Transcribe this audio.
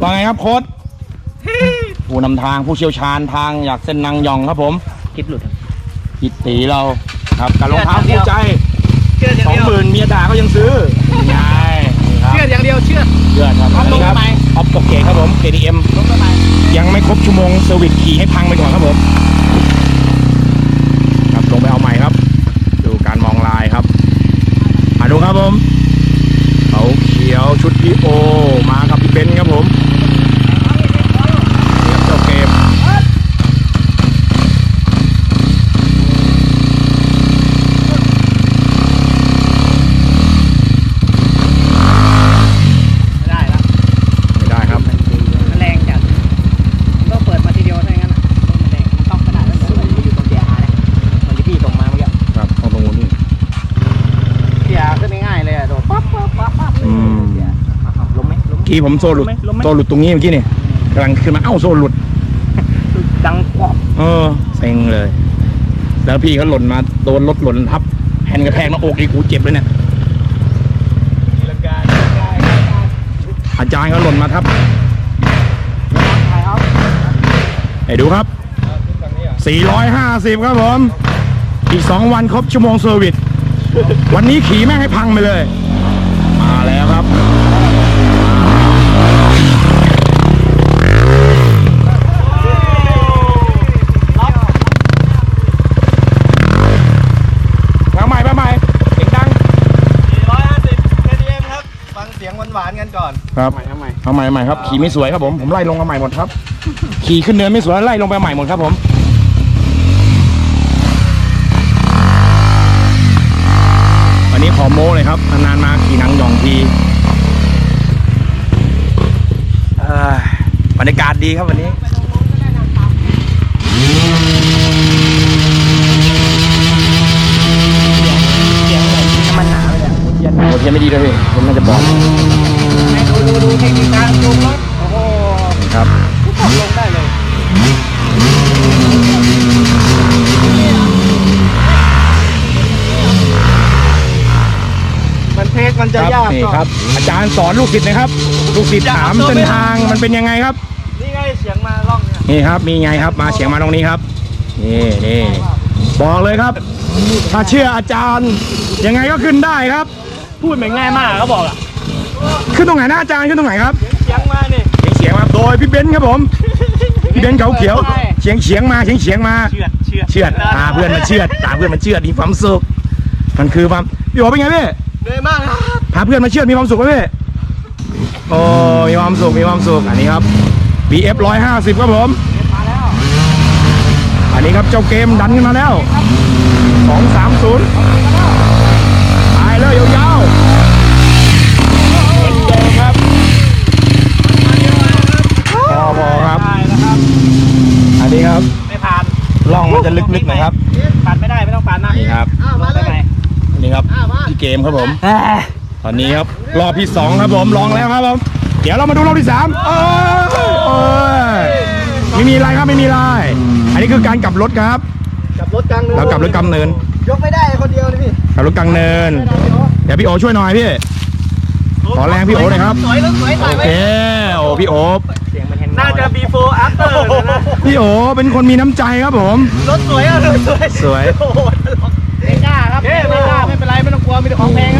ว่าไงครับโค้ดผู้นำทางผู้เชี่ยวชาญทางอยากเส้นนางยองครับผมคิดหลุดพิตีเราครับกับรองเท้าเชื่คู่อใจเชื่ออย่าสองงเดียวหมื่นเมียด่าก็ยังซื้อนี่ไงนี่ครับเชื่ออย่างเดียวเชื่อเชื่อครับครับอันนี้ครับลงทำไม ออฟโปเกตครับผม KTM ลงทำไมยังไม่ครบชั่วโมงเซอร์วิสขี่ให้พังไปก่อนครับผมครับลงไปเอาใหม่ครับ ดูการมองลายครับมาดูครับผมเขาเขียวชุดพี่โอมากับพี่เบนซ์ครับผมเตรียมเจ้าเกม ไม่ได้ละ ไม่ได้ครับ มันแรงจัดก็เปิดมาทีเดียวเท่านั้นอะมันแรงมันต้องขนาดนั้นเลยมันอยู่ตรงเสียอาเนี่ยมันที่พี่ส่งมาเมื่อกี้ ครับเอาตรงนู้นนี่ เสียขึ้นง่ายๆเลยอะโดดปั๊บปั๊บปั๊บปั๊บเลย อืม เสียอะ ล้มไหมล้มไหมกี้ผมโซหลุดลงไหมลงไหมโซหลุดตรงนี้เมื่อกี้นี่กำลังขึ้นมาเอ้าโซหลุด ดังกรอบเออเซ็งเลย แล้วพี่เขาหล่นมาโดนรถหล่นทับแผ่นกระแทกหน้าอกอีกกูเจ็บเลยเนี่ยลังกาลังกาอาจารย์เขาหล่นมาทับถ่ายเอาให้ดูครับ450 ครับผม อีก 2 วันครบชั่วโมงเซอร์วิส วันนี้ขี่แม่งให้พังไปเลย มาแล้วครับ มาใหม่มาใหม่เสียงดัง 450 KTM ครับ ฟังเสียงหวานๆ กันก่อนครับใหม่ทำไมเอาใหม่เอาใหม่ครับขี่ไม่สวยครับผมผมไล่ลงมาใหม่หมดครับ ขี่ขึ้นเนินไม่สวยไล่ลงไปใหม่หมดครับผมวันนี้ขอโม้เลยครับนานๆมาขี่หนังหยองทีเอ้ยบรรยากาศดีครับวันนี้มันหนาเลยอะโหเทียนไม่ดีเลยพี่ผมน่าจะบอด ดูดูดูเทคนิคการลงรถโอ้โหครับทุกคนลงได้เลยมันเทคมันจะครับยากนี่ก่อนครับ อาจารย์สอนลูกศิษย์นะครับ ลูกศิษย์ถามเส้นทางมันเป็นยังไงครับ นี่ไงเสียงมาล่องเนี่ยนี่ครับ มีไงครับมาเฉียงมาตรงนี้ครับ นี่นี่บอกเลยครับ ถ้าเชื่ออาจารย์ยังไงก็ขึ้นได้ครับ พูดเหมือนง่ายมากเขาบอกอะ ขึ้นตรงไหนนะอาจารย์ขึ้นตรงไหนครับเสียงมานี่เฉียงเฉียงมาโดยพี่เบนซ์ครับผมพี่เบนซ์เขาเขียวเฉียงเฉียงมาเฉียงเฉียงมาเชือดเชือดเชือดพาเพื่อนมาเชือดพาเพื่อนมาเชือดมีความสุขมันคือความพี่โอเป็นไงพี่เหนื่อยมากครับพาเพื่อนมาเชือดมีความสุขไหมพี่โอ้มีความสุขมีความสุขอันนี้ครับ BF 150ครับผมมาแล้วอันนี้ครับเจ้าเกมดันขึ้นมาแล้ว230ไปเลยยาวๆเหมือนเดิมครับพอพอครับ ได้นะครับ อันนี้ครับ ไม่ผ่าน ล่องมันจะลึกๆหน่อยครับ ปัดไม่ได้ไม่ต้องปัดนะนี่ครับอ้าวมาลงเลได้ยไหมอันนี้ครับพี่เกมครับผม ตอนนี้ครับรอบที่สองครับผมลองแล้วครับผมเดี๋ยวเรามาดูรอบที่สามเอ้ยเอ้ยไม่มีอะไรครับไม่มีอะไรอันนี้คือการกลับรถครับกลับรถกลางเนินเรากลับรถกำเนินยกไม่ได้คนเดียวเลยพี่กลับรถกลางเนินเดี๋ยวพี่โอช่วยหน่อยพี่ขอแรงพี่โอหน่อยครับสวยแล้วสวยถ่ายโอไว้เคโอ้ พี่โอเสียงมันเห็นน่าจะ before after เลยนะพี่โอเป็นคนมีน้ำใจครับผม รถสวยอะรถสวยสวย โอ้โหไม่กล้าครับไม่กล้าไม่เป็นไรไม่ต้องกลัวมีแต่ของแพงครับ